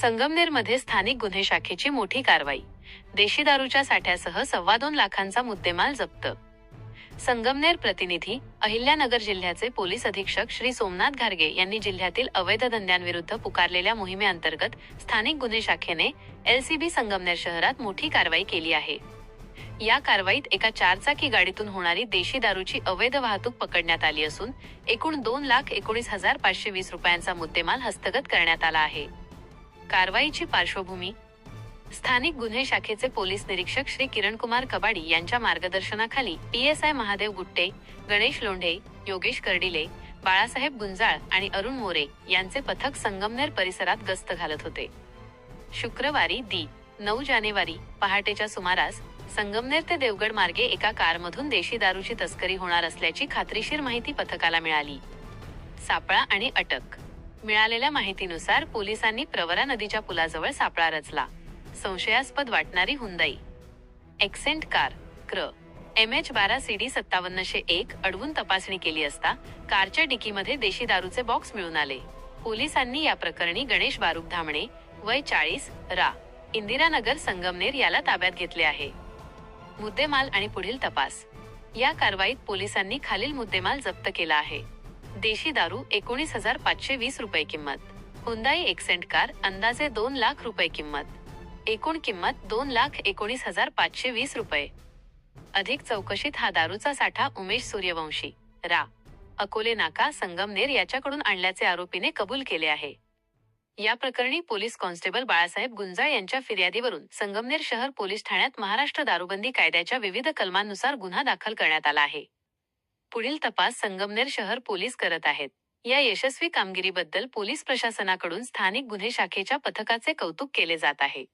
संगमनेरमध्ये स्थानिक गुन्हे शाखेची मोठी कारवाई. देशी दारूच्या साठ्यासह सव्वा दोन लाखांचा मुद्देमाल जप्त. संगमनेर प्रतिनिधी अहिल्यानगर जिल्ह्याचे पोलीस अधीक्षक श्री सोमनाथ घारगे यांनी जिल्ह्यातील अवैध धंद्यांविरुद्ध पुकारलेल्या मोहिमेअंतर्गत स्थानिक गुन्हे शाखेने एलसीबी संगमनेर शहरात मोठी कारवाई केली आहे. या कारवाईत एका चारचाकी गाडीतून होणारी देशी दारूची अवैध वाहतूक पकडण्यात आली असून एकूण दोन लाख एकोणीस हजार पाचशे वीस रुपयांचा मुद्देमाल हस्तगत करण्यात आला आहे. कारवाईची पार्श्वभूमी. स्थानिक गुन्हे शाखेचे पोलीस निरीक्षक श्री किरणकुमार कबाडी यांच्या मार्गदर्शनाखाली पीएसआय महादेव गुट्टे गणेश लोंढे योगेश कर्डिले बाळासाहेब गुंजाळ आणि अरुण मोरे यांचे पथक संगमनेर परिसरात गस्त घालत होते. शुक्रवारी दी नऊ जानेवारी पहाटेच्या सुमारास संगमनेर ते देवगड मार्गे एका कारमधून देशी दारूची तस्करी होणार असल्याची खात्रीशीर माहिती पथकाला मिळाली. सापळा आणि अटक मिळालेल्या माहितीनुसार पोलिसांनी प्रवरा नदीच्या पुलाजवळ सापळा रचला. संशयास्पद वाटणारी हुंदाई. एक्सेंट कार क्र. एम एच बारा सी डी सत्तावन्नशे एक अडवून तपासणी केली असता कारच्या डिकीमध्ये देशी दारूचे बॉक्स मिळून आले. पोलिसांनी या प्रकरणी गणेश बारूक धामणे वय चाळीस रा. इंदिरानगर संगमनेर याला ताब्यात घेतले आहे. मुद्देमाल आणि पुढील तपास. या कारवाईत पोलिसांनी खालील मुद्देमाल जप्त केला आहे. देशी दारू एकोणीस हजार पाचशे वीस रुपये किंमत. हुंदाई एक्सेंट कार अंदाजे दोन लाख रुपये किंमत. एकूण किंमत दोन लाख एकोणीस हजार पाचशे वीस रुपये. अधिक चौकशीत हा दारूचा साठा उमेश सूर्यवंशी. रा. अकोले नाका संगमनेर याच्याकडून आणल्याचे आरोपीने कबूल केले आहे. या प्रकरणी पोलीस कॉन्स्टेबल बाळासाहेब गुंजाळ यांच्या फिर्यादीवरून संगमनेर शहर पोलीस ठाण्यात महाराष्ट्र दारूबंदी कायद्याच्या विविध कलमांनुसार गुन्हा दाखल करण्यात आला आहे. पुढील तपास संगमनेर शहर पोलीस करत आहेत. या यशस्वी कामगिरीबद्दल पोलीस प्रशासनाकडून स्थानिक गुन्हे शाखेच्या पथकाचे कौतुक केले जात आहे.